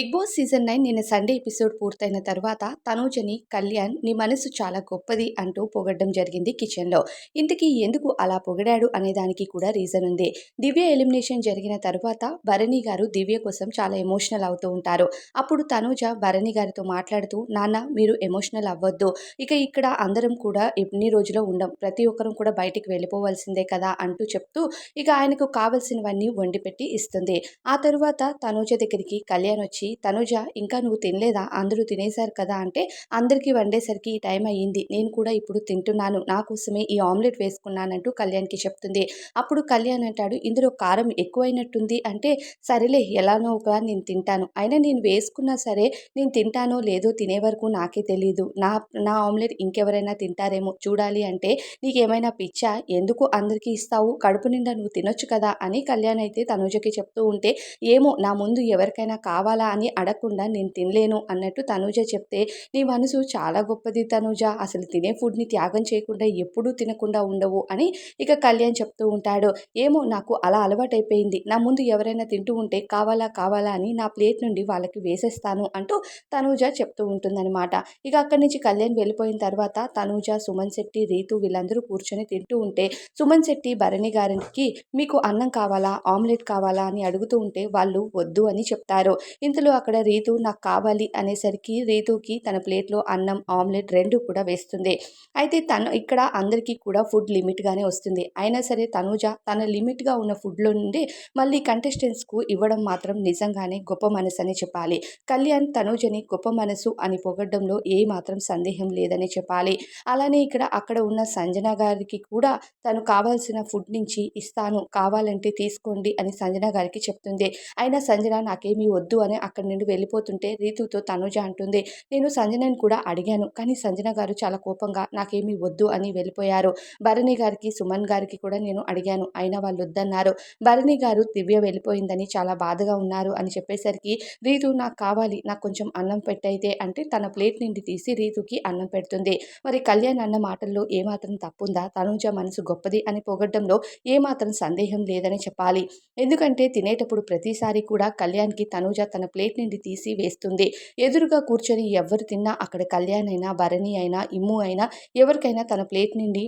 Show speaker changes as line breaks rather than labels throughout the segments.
Big Boss season nine నిన్న Sunday episode పూర్తయిన తర్వాత తనూజని కళ్యాణ్ నీ మనసు చాలా గొప్పది అంటూ పొగడ్డం జరిగింది కిచెన్లో. ఇంతకీ ఎందుకు అలా పొగిడాడు అనే దానికి కూడా రీజన్ ఉంది. దివ్య ఎలిమినేషన్ జరిగిన తర్వాత భరణి గారు దివ్య కోసం చాలా ఎమోషనల్ అవుతూ ఉంటారు. అప్పుడు తనూజ భరణి గారితో మాట్లాడుతూ నాన్న మీరు ఎమోషనల్ అవ్వద్దు. ఇక ఇక్కడ అందరం కూడా ఎన్ని రోజులో ఉండం ప్రతి ఒక్కరం కూడా బయటికి వెళ్ళిపోవాల్సిందే కదా అంటూ చెప్తూ ఇక ఆయనకు కావలసినవన్నీ వండి పెట్టి ఇస్తుంది. ఆ తరువాత తనూజ దగ్గరికి కళ్యాణ్ వచ్చి తనుజ ఇంకా నువ్వు తినలేదా? అందరూ తినేశారు కదా? అంటే అందరికీ వండేసరికి ఈ టైం అయ్యింది. నేను కూడా ఇప్పుడు తింటున్నాను. నా కోసమే ఈ ఆమ్లెట్ వేసుకున్నానంటూ కళ్యాణ్కి చెప్తుంది. అప్పుడు కళ్యాణ్ అంటాడు ఇందులో కారం ఎక్కువైనట్టుంది. అంటే సరేలే ఎలానో ఒక నేను తింటాను. అయినా నేను వేసుకున్నా సరే నేను తింటానో లేదో తినే వరకు నాకే తెలియదు నా నా ఆమ్లెట్ ఇంకెవరైనా తింటారేమో చూడాలి అంటే నీకేమైనా పిచ్చా? ఎందుకు అందరికీ ఇస్తావు? కడుపు నిండా నువ్వు తినొచ్చు కదా? అని కళ్యాణ్ అయితే తనుజకి చెప్తూ ఉంటే ఏమో నా ముందు ఎవరికైనా కావాలా? అని అడగకుండా నేను తినలేను అన్నట్టు తనూజ చెప్తే నీ మనసు చాలా గొప్పది తనూజ. అసలు తినే ఫుడ్ని త్యాగం చేయకుండా ఎప్పుడూ తినకుండా ఉండవు అని ఇక కళ్యాణ్ చెప్తూ ఉంటాడు. ఏమో నాకు అలా అలవాటైపోయింది. నా ముందు ఎవరైనా తింటూ ఉంటే కావాలా కావాలా అని నా ప్లేట్ నుండి వాళ్ళకి వేసేస్తాను అంటూ తనూజ చెప్తూ ఉంటుందన్నమాట. ఇక అక్కడి నుంచి కళ్యాణ్ వెళ్ళిపోయిన తర్వాత తనూజ సుమన్ శెట్టి రీతు వీళ్ళందరూ కూర్చొని తింటూ ఉంటే సుమన్ శెట్టి భరణి గారికి మీకు అన్నం కావాలా ఆమ్లెట్ కావాలా అని అడుగుతూ ఉంటే వాళ్ళు వద్దు అని చెప్తారు. ఇంతలో అక్కడ రీతు నాకు కావాలి అనేసరికి రీతుకి తన ప్లేట్లో అన్నం ఆమ్లెట్ రెండు కూడా వేస్తుంది. అయితే తను ఇక్కడ అందరికీ కూడా ఫుడ్ లిమిట్గానే వస్తుంది. అయినా సరే తనుజ తన లిమిట్గా ఉన్న ఫుడ్లో నుండి మళ్ళీ కంటెస్టెంట్స్కు ఇవ్వడం మాత్రం నిజంగానే గొప్ప మనసు అని చెప్పాలి. కళ్యాణ్ తనుజని గొప్ప మనసు అని పొగడ్డంలో ఏ మాత్రం సందేహం లేదని చెప్పాలి. అలానే ఇక్కడ అక్కడ ఉన్న సంజన గారికి కూడా తను కావాల్సిన ఫుడ్ నుంచి ఇస్తాను కావాలంటే తీసుకోండి అని సంజన గారికి చెప్తుంది. అయినా సంజన నాకేమీ వద్దు అని అక్కడి నుండి వెళ్ళిపోతుంటే రీతుతో తనుజ అంటుంది నేను సంజనని కూడా అడిగాను కానీ సంజన గారు చాలా కోపంగా నాకేమీ వద్దు అని వెళ్ళిపోయారు. భరణి గారికి సుమన్ గారికి కూడా నేను అడిగాను అయినా వాళ్ళు వద్దన్నారు. భరణి గారు దివ్య వెళ్ళిపోయిందని చాలా బాధగా ఉన్నారు అని చెప్పేసరికి రీతు నాకు కావాలి నాకు కొంచెం అన్నం పెట్టయితే అంటే తన ప్లేట్ నుండి తీసి రీతుకి అన్నం పెడుతుంది. మరి కళ్యాణ్ అన్న మాటల్లో ఏమాత్రం తప్పుందా? తనుజ మనసు గొప్పది అని పొగడ్డంలో ఏమాత్రం సందేహం లేదని చెప్పాలి. ఎందుకంటే తినేటప్పుడు ప్రతిసారి కూడా కళ్యాణ్కి తనుజ తన ప్లేట్ నుండి తీసి వేస్తుంది. ఎదురుగా కూర్చొని ఎవరు తిన్నా అక్కడ కళ్యాణ్ అయినా భరణి అయినా ఇమ్ము అయినా ఎవరికైనా తన ప్లేట్ నుండి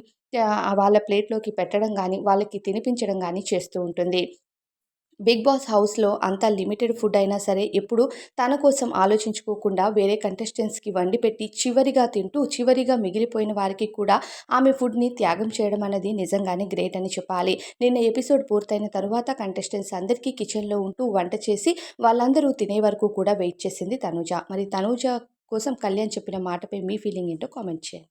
వాళ్ళ ప్లేట్లోకి పెట్టడం కానీ వాళ్ళకి తినిపించడం కానీ చేస్తూ ఉంటుంది. బిగ్ బాస్ హౌస్లో అంత లిమిటెడ్ ఫుడ్ అయినా సరే ఎప్పుడు తన కోసం ఆలోచించుకోకుండా వేరే కంటెస్టెంట్స్కి వండి పెట్టి చివరిగా తింటూ చివరిగా మిగిలిపోయిన వారికి కూడా ఆమె ఫుడ్ని త్యాగం చేయడం అనేది నిజంగానే గ్రేట్ అని చెప్పాలి. నిన్న ఎపిసోడ్ పూర్తయిన తర్వాత కంటెస్టెంట్స్ అందరికీ కిచెన్లో ఉంటూ వంట చేసి వాళ్ళందరూ తినే వరకు కూడా వెయిట్ చేసింది తనుజ. మరి తనుజ కోసం కళ్యాణ్ చెప్పిన మాటపై మీ ఫీలింగ్ ఏంటో కామెంట్ చేయండి.